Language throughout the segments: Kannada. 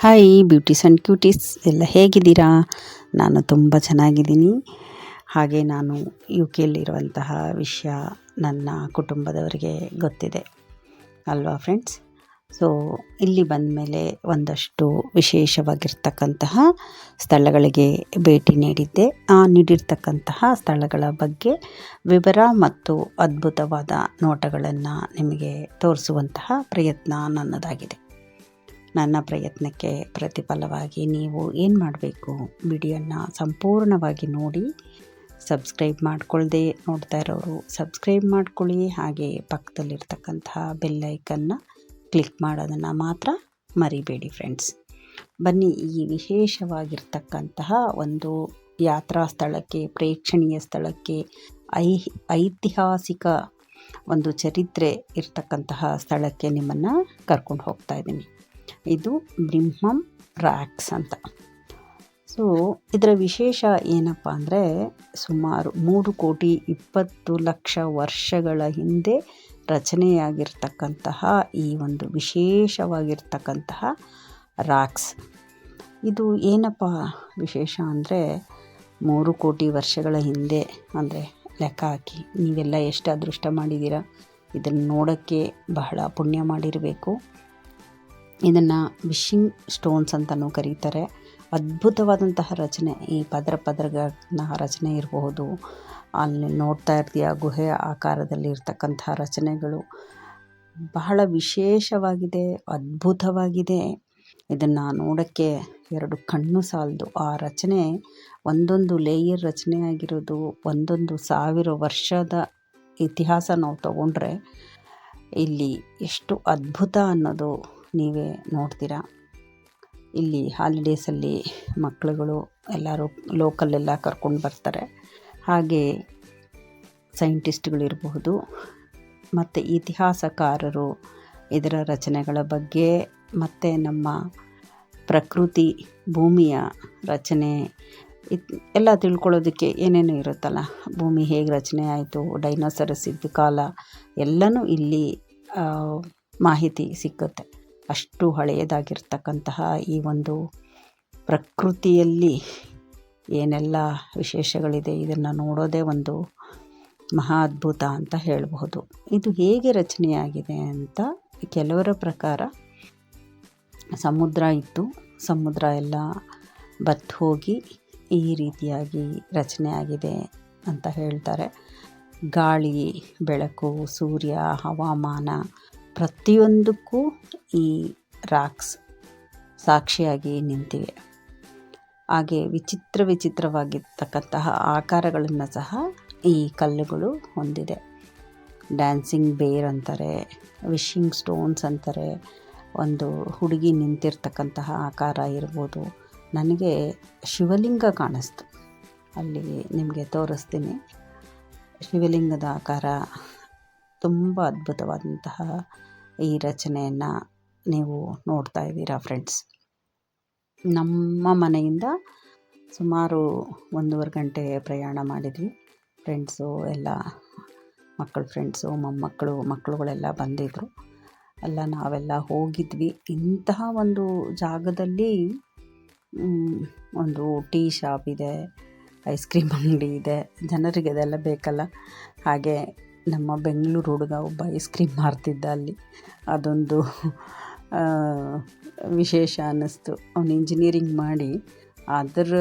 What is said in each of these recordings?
ಹಾಯ್ ಬ್ಯೂಟೀಸ್ ಆ್ಯಂಡ್ ಕ್ಯೂಟೀಸ್ ಎಲ್ಲ ಹೇಗಿದ್ದೀರಾ? ನಾನು ತುಂಬ ಚೆನ್ನಾಗಿದ್ದೀನಿ. ಹಾಗೆ ನಾನು ಯು ಕೆಯಲ್ಲಿರುವಂತಹ ವಿಷಯ ನನ್ನ ಕುಟುಂಬದವರಿಗೆ ಗೊತ್ತಿದೆ. ಅಲ್ವಾ ಫ್ರೆಂಡ್ಸ್ ಸೊ ಇಲ್ಲಿ ಬಂದ ಮೇಲೆ ಒಂದಷ್ಟು ವಿಶೇಷವಾಗಿರ್ತಕ್ಕಂತಹ ಸ್ಥಳಗಳಿಗೆ ಭೇಟಿ ನೀಡಿದ್ದೆ. ಆ ನೀಡಿರ್ತಕ್ಕಂತಹ ಸ್ಥಳಗಳ ಬಗ್ಗೆ ವಿವರ ಮತ್ತು ಅದ್ಭುತವಾದ ನೋಟಗಳನ್ನು ನಿಮಗೆ ತೋರಿಸುವಂತಹ ಪ್ರಯತ್ನ ನನ್ನದಾಗಿದೆ. ನನ್ನ ಪ್ರಯತ್ನಕ್ಕೆ ಪ್ರತಿಫಲವಾಗಿ ನೀವು ಏನು ಮಾಡಬೇಕು? ವಿಡಿಯೋನ ಸಂಪೂರ್ಣವಾಗಿ ನೋಡಿ, ಸಬ್ಸ್ಕ್ರೈಬ್ ಮಾಡ್ಕೊಳ್ಳದೆ ನೋಡ್ತಾ ಇರೋರು, ಸಬ್ಸ್ಕ್ರೈಬ್ ಮಾಡ್ಕೊಳ್ಳಿ. ಹಾಗೆ ಪಕ್ಕದಲ್ಲಿರ್ತಕ್ಕಂತಹ ಬೆಲ್ಲೈಕನ್ನ ಕ್ಲಿಕ್ ಮಾಡೋದನ್ನು ಮಾತ್ರ ಮರಿಬೇಡಿ ಫ್ರೆಂಡ್ಸ್. ಬನ್ನಿ, ಈ ವಿಶೇಷವಾಗಿರ್ತಕ್ಕಂತಹ ಒಂದು ಯಾತ್ರಾ ಸ್ಥಳಕ್ಕೆ, ಪ್ರೇಕ್ಷಣೀಯ ಸ್ಥಳಕ್ಕೆ, ಐ, ಐತಿಹಾಸಿಕ ಒಂದು ಚರಿತ್ರೆ ಇರ್ತಕ್ಕಂತಹ ಸ್ಥಳಕ್ಕೆ ನಿಮ್ಮನ್ನು ಕರ್ಕೊಂಡು ಹೋಗ್ತಾ ಇದ್ದೀನಿ. ಇದು ಬ್ರಿಹ್ಮಂ ರ್ಯಾಕ್ಸ್ ಅಂತ. ಸೊ ಇದರ ವಿಶೇಷ ಏನಪ್ಪ ಅಂದರೆ ಸುಮಾರು ಮೂರು ಕೋಟಿ ಇಪ್ಪತ್ತು ಲಕ್ಷ ವರ್ಷಗಳ ಹಿಂದೆ ರಚನೆಯಾಗಿರ್ತಕ್ಕಂತಹ ಈ ಒಂದು ವಿಶೇಷವಾಗಿರ್ತಕ್ಕಂತಹ ರಾಕ್ಸ್. ಇದು ಏನಪ್ಪ ವಿಶೇಷ ಅಂದರೆ ಮೂರು ಕೋಟಿ ವರ್ಷಗಳ ಹಿಂದೆ ಅಂದರೆ ಲೆಕ್ಕ ಹಾಕಿ, ನೀವೆಲ್ಲ ಎಷ್ಟು ಅದೃಷ್ಟ ಮಾಡಿದ್ದೀರಾ? ಇದನ್ನು ನೋಡೋಕ್ಕೆ ಬಹಳ ಪುಣ್ಯ ಮಾಡಿರಬೇಕು. ಇದನ್ನು ವಿಶಿಂಗ್ ಸ್ಟೋನ್ಸ್ ಅಂತಲೂ ಕರೀತಾರೆ. ಅದ್ಭುತವಾದಂತಹ ರಚನೆ. ಈ ಪದರ ಪದರಗಳನ್ನ ರಚನೆ ಇರಬಹುದು. ಅಲ್ಲಿ ನೋಡ್ತಾ ಇರ್ತೀಯ, ಗುಹೆ ಆಕಾರದಲ್ಲಿ ಇರ್ತಕ್ಕಂತಹ ರಚನೆಗಳು. ಬಹಳ ವಿಶೇಷವಾಗಿದೆ, ಅದ್ಭುತವಾಗಿದೆ. ಇದನ್ನು ನೋಡೋಕ್ಕೆ ಎರಡು ಕಣ್ಣು ಸಾಲದು. ಆ ರಚನೆ ಒಂದೊಂದು ಲೇಯರ್ ರಚನೆ ಆಗಿರೋದು, ಒಂದೊಂದು ಸಾವಿರ ವರ್ಷದ ಇತಿಹಾಸ ನಾವು ತಗೊಂಡ್ರೆ ಇಲ್ಲಿ ಎಷ್ಟು ಅದ್ಭುತ ಅನ್ನೋದು ನೀವೇ ನೋಡ್ತೀರಾ? ಇಲ್ಲಿ ಹಾಲಿಡೇಸಲ್ಲಿ ಮಕ್ಕಳುಗಳು ಎಲ್ಲರೂ ಲೋಕಲ್ಲೆಲ್ಲ ಕರ್ಕೊಂಡು ಬರ್ತಾರೆ. ಹಾಗೆ ಸೈಂಟಿಸ್ಟ್ಗಳಿರಬಹುದು ಮತ್ತು ಇತಿಹಾಸಕಾರರು ಇದರ ರಚನೆಗಳ ಬಗ್ಗೆ, ಮತ್ತು ನಮ್ಮ ಪ್ರಕೃತಿ ಭೂಮಿಯ ರಚನೆ, ಇತ್ ಎಲ್ಲ ತಿಳ್ಕೊಳ್ಳೋದಕ್ಕೆ ಏನೇನು ಇರುತ್ತಲ್ಲ? ಭೂಮಿ ಹೇಗೆ ರಚನೆ ಆಯಿತು? ಡೈನೋಸರಸ್ ಇದ್ದ ಕಾಲ ಎಲ್ಲನೂ ಇಲ್ಲಿ ಮಾಹಿತಿ ಸಿಕ್ಕುತ್ತೆ. ಅಷ್ಟು ಹಳೆಯದಾಗಿರ್ತಕ್ಕಂತಹ ಈ ಒಂದು ಪ್ರಕೃತಿಯಲ್ಲಿ ಏನೆಲ್ಲ ವಿಶೇಷಗಳಿದೆ ಇದನ್ನು ನೋಡೋದೇ ಒಂದು ಮಹಾ ಅದ್ಭುತ ಅಂತ ಹೇಳಬಹುದು. ಇದು ಹೇಗೆ ರಚನೆಯಾಗಿದೆ ಅಂತ ಕೆಲವರ ಪ್ರಕಾರ ಸಮುದ್ರ ಇತ್ತು. ಸಮುದ್ರ ಎಲ್ಲ ಬತ್ತು ಹೋಗಿ ಈ ರೀತಿಯಾಗಿ ರಚನೆ ಆಗಿದೆ ಅಂತ ಹೇಳ್ತಾರೆ. ಗಾಳಿ, ಬೆಳಕು, ಸೂರ್ಯ, ಹವಾಮಾನ ಪ್ರತಿಯೊಂದಕ್ಕೂ ಈ ರಾಕ್ಸ್ ಸಾಕ್ಷಿಯಾಗಿ ನಿಂತಿವೆ. ಹಾಗೆ ವಿಚಿತ್ರ ವಿಚಿತ್ರವಾಗಿರ್ತಕ್ಕಂತಹ ಆಕಾರಗಳನ್ನು ಸಹ ಈ ಕಲ್ಲುಗಳು ಹೊಂದಿದೆ. ಡ್ಯಾನ್ಸಿಂಗ್ ಬೇರ್ ಅಂತಾರೆ ವಿಶಿಂಗ್ ಸ್ಟೋನ್ಸ್ ಅಂತಾರೆ, ಒಂದು ಹುಡುಗಿ ನಿಂತಿರ್ತಕ್ಕಂತಹ ಆಕಾರ ಇರ್ಬೋದು. ನನಗೆ ಶಿವಲಿಂಗ ಕಾಣಿಸ್ತು. ಅಲ್ಲಿ ನಿಮಗೆ ತೋರಿಸ್ತೀನಿ. ಶಿವಲಿಂಗದ ಆಕಾರ ತುಂಬ ಅದ್ಭುತವಾದಂತಹ ಈ ರಚನೆಯನ್ನು ನೀವು ನೋಡ್ತಾ ಇದ್ದೀರಾ ಫ್ರೆಂಡ್ಸ್ ನಮ್ಮ ಮನೆಯಿಂದ ಸುಮಾರು ಒಂದೂವರೆ ಗಂಟೆ ಪ್ರಯಾಣ ಮಾಡಿದ್ವಿ. ಫ್ರೆಂಡ್ಸು ಎಲ್ಲ ಮಕ್ಕಳು ಫ್ರೆಂಡ್ಸು ಮೊಮ್ಮಕ್ಕಳು, ಮಕ್ಕಳುಗಳೆಲ್ಲ ಬಂದಿದ್ದರು ಎಲ್ಲ ನಾವೆಲ್ಲ ಹೋಗಿದ್ವಿ. ಇಂತಹ ಒಂದು ಜಾಗದಲ್ಲಿ ಒಂದು ಟೀ ಶಾಪ್ ಇದೆ, ಐಸ್ ಕ್ರೀಮ್ ಅಂಗಡಿ ಇದೆ, ಜನರಿಗೆ ಅದೆಲ್ಲ ಬೇಕಲ್ಲ. ಹಾಗೆ ನಮ್ಮ ಬೆಂಗಳೂರು ಹುಡುಗ ಒಬ್ಬ ಐಸ್ ಕ್ರೀಮ್ ಮಾರ್ತಿದ್ದ ಅಲ್ಲಿ. ಅದೊಂದು ವಿಶೇಷ ಅನ್ನಿಸ್ತು. ಅವನು ಇಂಜಿನಿಯರಿಂಗ್ ಮಾಡಿ, ಅದರ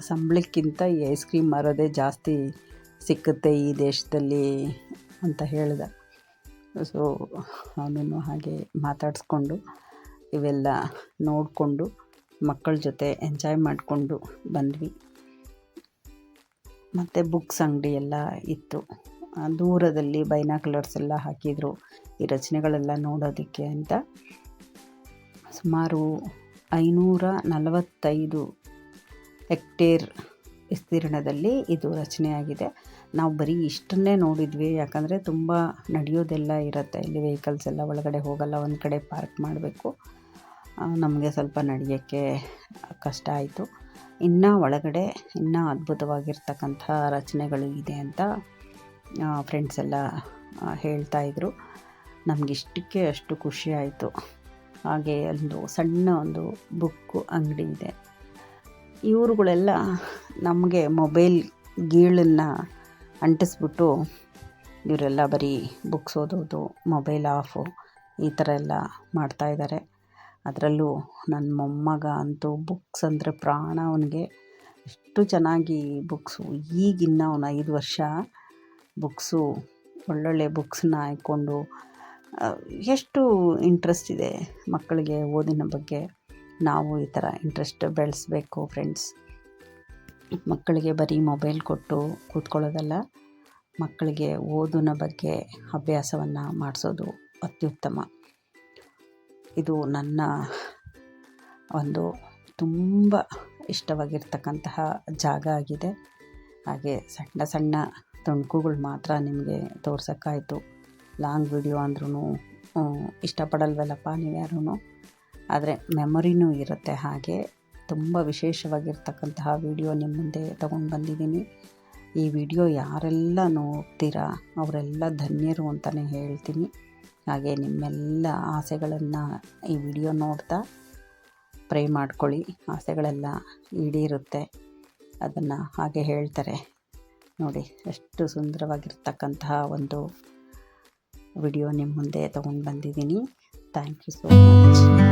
ಸಂಬಳಕ್ಕಿಂತ ಈ ಐಸ್ ಕ್ರೀಮ್ ಮಾರೋದೇ ಜಾಸ್ತಿ ಸಿಕ್ಕುತ್ತೆ ಈ ದೇಶದಲ್ಲಿ ಅಂತ ಹೇಳಿದ. ಸೊ ಅವನನ್ನು ಹಾಗೆ ಮಾತಾಡಿಸ್ಕೊಂಡು, ಇವೆಲ್ಲ ನೋಡಿಕೊಂಡು, ಮಕ್ಕಳ ಜೊತೆ ಎಂಜಾಯ್ ಮಾಡಿಕೊಂಡು ಬಂದ್ವಿ. ಮತ್ತು ಬುಕ್ಸ್ ಅಂಗಡಿ ಎಲ್ಲ ಇತ್ತು. ದೂರದಲ್ಲಿ ಬೈನಾಕ್ಯುಲರ್ಸ್ ಎಲ್ಲ ಹಾಕಿದರು. ಈ ರಚನೆಗಳೆಲ್ಲ ನೋಡೋದಕ್ಕೆ ಅಂತ. ಸುಮಾರು ಐನೂರ ನಲವತ್ತೈದು ಹೆಕ್ಟೇರ್ ವಿಸ್ತೀರ್ಣದಲ್ಲಿ ಇದು ರಚನೆಯಾಗಿದೆ. ನಾವು ಬರೀ ಇಷ್ಟನ್ನೇ ನೋಡಿದ್ವಿ, ಯಾಕಂದರೆ ತುಂಬ ನಡೆಯೋದೆಲ್ಲ ಇರುತ್ತೆ. ಇಲ್ಲಿ ವೆಹಿಕಲ್ಸ್ ಎಲ್ಲ ಒಳಗಡೆ ಹೋಗಲ್ಲ, ಒಂದು ಕಡೆ ಪಾರ್ಕ್ ಮಾಡಬೇಕು. ನಮಗೆ ಸ್ವಲ್ಪ ನಡೆಯೋಕ್ಕೆ ಕಷ್ಟ ಆಯಿತು. ಇನ್ನೂ ಒಳಗಡೆ ಇನ್ನೂ ಅದ್ಭುತವಾಗಿರ್ತಕ್ಕಂಥ ರಚನೆಗಳು ಇದೆ ಅಂತ ಫ್ರೆಂಡ್ಸ್ ಎಲ್ಲ ಹೇಳ್ತಾಯಿದ್ರು ನಮಗಿಷ್ಟಕ್ಕೆ ಅಷ್ಟು ಖುಷಿ ಆಯಿತು. ಹಾಗೆ ಒಂದು ಸಣ್ಣ ಒಂದು ಬುಕ್ಕು ಅಂಗಡಿ ಇದೆ. ಇವರುಗಳೆಲ್ಲ ನಮಗೆ ಮೊಬೈಲ್ ಗೀಳನ್ನು ಅಂಟಿಸ್ಬಿಟ್ಟು ಇವರೆಲ್ಲ ಬರೀ ಬುಕ್ಸ್ ಓದೋದು ಮೊಬೈಲ್ ಆಫು ಈ ಥರ ಎಲ್ಲ ಮಾಡ್ತಾಯಿದ್ದಾರೆ ಅದರಲ್ಲೂ ನನ್ನ ಮೊಮ್ಮಗ ಅಂತೂ ಬುಕ್ಸ್ ಅಂದರೆ ಪ್ರಾಣ ಅವನಿಗೆ. ಎಷ್ಟು ಚೆನ್ನಾಗಿ ಬುಕ್ಸು ಈಗಿನ್ನ ಅವನು ಐದು ವರ್ಷ ಬುಕ್ಸು ಒಳ್ಳೊಳ್ಳೆ ಬುಕ್ಸ್ನ ಆಯ್ಕೊಂಡು ಎಷ್ಟು ಇಂಟ್ರೆಸ್ಟ್ ಇದೆ ಮಕ್ಕಳಿಗೆ ಓದಿನ ಬಗ್ಗೆ? ನಾವು ಈ ಥರ ಇಂಟ್ರೆಸ್ಟ್ ಬೆಳೆಸ್ಬೇಕು ಫ್ರೆಂಡ್ಸ್ ಮಕ್ಕಳಿಗೆ ಬರೀ ಮೊಬೈಲ್ ಕೊಟ್ಟು ಕೂತ್ಕೊಳ್ಳೋದಲ್ಲ, ಮಕ್ಕಳಿಗೆ ಓದಿನ ಬಗ್ಗೆ ಅಭ್ಯಾಸವನ್ನು ಮಾಡಿಸೋದು ಅತ್ಯುತ್ತಮ. ಇದು ನನ್ನ ಒಂದು ತುಂಬ ಇಷ್ಟವಾಗಿರ್ತಕ್ಕಂತಹ ಜಾಗ ಆಗಿದೆ. ಹಾಗೆ ಸಣ್ಣ ಸಣ್ಣ ತುಣುಕುಗಳು ಮಾತ್ರ ನಿಮಗೆ ತೋರ್ಸೋಕ್ಕಾಯಿತು. ಲಾಂಗ್ ವಿಡಿಯೋ ಅಂದ್ರೂ ಇಷ್ಟಪಡಲ್ವಲ್ಲಪ್ಪ ನೀವ್ಯಾರೂ ಆದರೆ ಮೆಮೊರಿನೂ ಇರುತ್ತೆ ಹಾಗೆ. ತುಂಬ ವಿಶೇಷವಾಗಿರ್ತಕ್ಕಂತಹ ವಿಡಿಯೋ ನಿಮ್ಮ ಮುಂದೆ ತೊಗೊಂಡು ಬಂದಿದ್ದೀನಿ. ಈ ವಿಡಿಯೋ ಯಾರೆಲ್ಲ ನೋಡ್ತೀರಾ, ಅವರೆಲ್ಲ ಧನ್ಯರು ಅಂತಲೇ ಹೇಳ್ತೀನಿ. ಹಾಗೆ ನಿಮ್ಮೆಲ್ಲ ಆಸೆಗಳನ್ನು ಈ ವಿಡಿಯೋ ನೋಡ್ತಾ ಪ್ರೇ ಮಾಡ್ಕೊಳ್ಳಿ. ಆಸೆಗಳೆಲ್ಲ ಈಡೇರುತ್ತೆ. ಅದನ್ನು ಹಾಗೆ ಹೇಳ್ತಾರೆ. ನೋಡಿ ಎಷ್ಟು ಸುಂದರವಾಗಿರ್ತಕ್ಕಂತಹ ಒಂದು ವಿಡಿಯೋ ನಿಮ್ಮ ಮುಂದೆ ತೊಗೊಂಡು ಬಂದಿದ್ದೀನಿ. Thank you so much